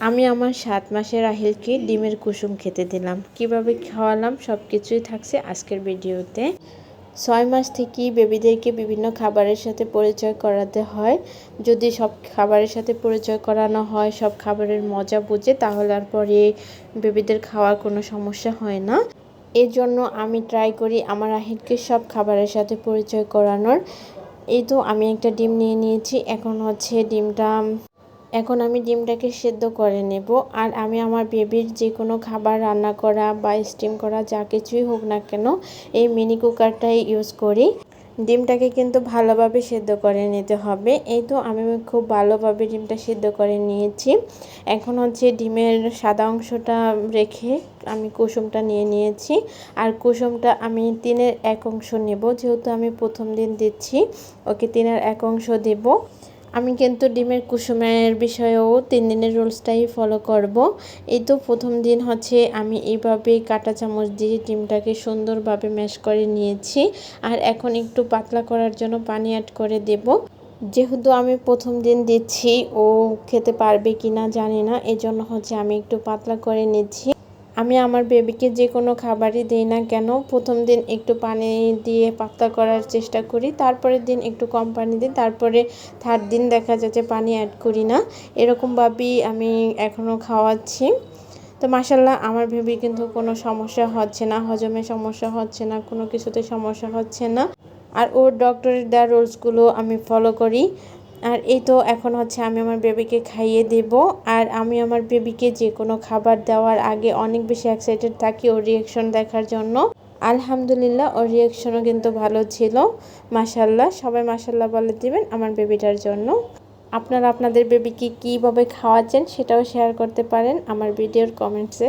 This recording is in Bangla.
আমি আমার সাত মাসের আহিলকে ডিমের কুসুম খেতে দিলাম। কীভাবে খাওয়ালাম সব কিছুই থাকছে আজকের ভিডিওতে। ছয় মাস থেকেই বেবিদেরকে বিভিন্ন খাবারের সাথে পরিচয় করাতে হয়। যদি সব খাবারের সাথে পরিচয় করানো হয়, সব খাবারের মজা বুঝে, তাহলে আর পরে বেবিদের খাওয়ার কোনো সমস্যা হয় না। এর জন্য আমি ট্রাই করি আমার আহিলকে সব খাবারের সাথে পরিচয় করানোর। এই তো আমি একটা ডিম নিয়ে নিয়েছি। এখন হচ্ছে ডিমটা এখন আমি ডিমটাকে সেদ্ধ করে নেব। আর আমি আমার বেবির যে কোনো খাবার রান্না করা বা স্টিম করা যা কিছুই হোক না কেন, এই মিনি কুকারটাই ইউজ করি। ডিমটাকে কিন্তু ভালোভাবে সেদ্ধ করে নিতে হবে। এই তো আমি খুব ভালোভাবে ডিমটা সেদ্ধ করে নিয়েছি। এখন হচ্ছে ডিমের সাদা অংশটা রেখে আমি কুসুমটা নিয়ে নিয়েছি। আর কুসুমটা আমি তিনের এক অংশ নেব, যেহেতু আমি প্রথম দিন দিচ্ছি, ওকে তিনের এক অংশ দেব। আমি কিন্তু ডিমের কুসুমের বিষয়েও তিন দিনের রুলসটাই ফলো করব। এই তো প্রথম দিন হচ্ছে আমি এইভাবে কাটা চামচ দিয়ে ডিমটাকে সুন্দরভাবে ম্যাশ করে নিয়েছি। আর এখন একটু পাতলা করার জন্য পানি অ্যাড করে দেব। যেহেতু আমি প্রথম দিন দিচ্ছি, ও খেতে পারবে কি না জানি না, এজন্য হচ্ছে আমি একটু পাতলা করে নিচ্ছি। আমি আমার বেবিকে যে কোনো খাবারই দিই না কেন, প্রথম দিন একটু পানি দিয়ে পাতলা করার চেষ্টা করি, তারপরের দিন একটু কম পানি দিই, তারপরে থার্ড দিন দেখা যাচ্ছে পানি অ্যাড করি না। এরকমভাবেই আমি এখনও খাওয়াচ্ছি। তো মাসাল্লাহ আমার ভেবে কিন্তু কোনো সমস্যা হচ্ছে না, হজমে সমস্যা হচ্ছে না, কোনো কিছুতে সমস্যা হচ্ছে না। আর ওর ডক্টরের দেওয়া রুলসগুলো আমি ফলো করি। আর এই তো এখন হচ্ছে আমি আমার বেবিকে খাইয়ে দেব। আর আমি আমার বেবিকে যে কোনো খাবার দেওয়ার আগে অনেক বেশি এক্সাইটেড থাকি ওর রিয়াকশন দেখার জন্য। আলহামদুলিল্লাহ, ওর রিয়াকশনও কিন্তু ভালো ছিল। মাসাল্লাহ সবাই মাসাল্লাহ বলে দিবেন আমার বেবিটার জন্য। আপনারা আপনাদের বেবিকে কীভাবে খাওয়াচ্ছেন সেটাও শেয়ার করতে পারেন আমার ভিডিওর কমেন্টসে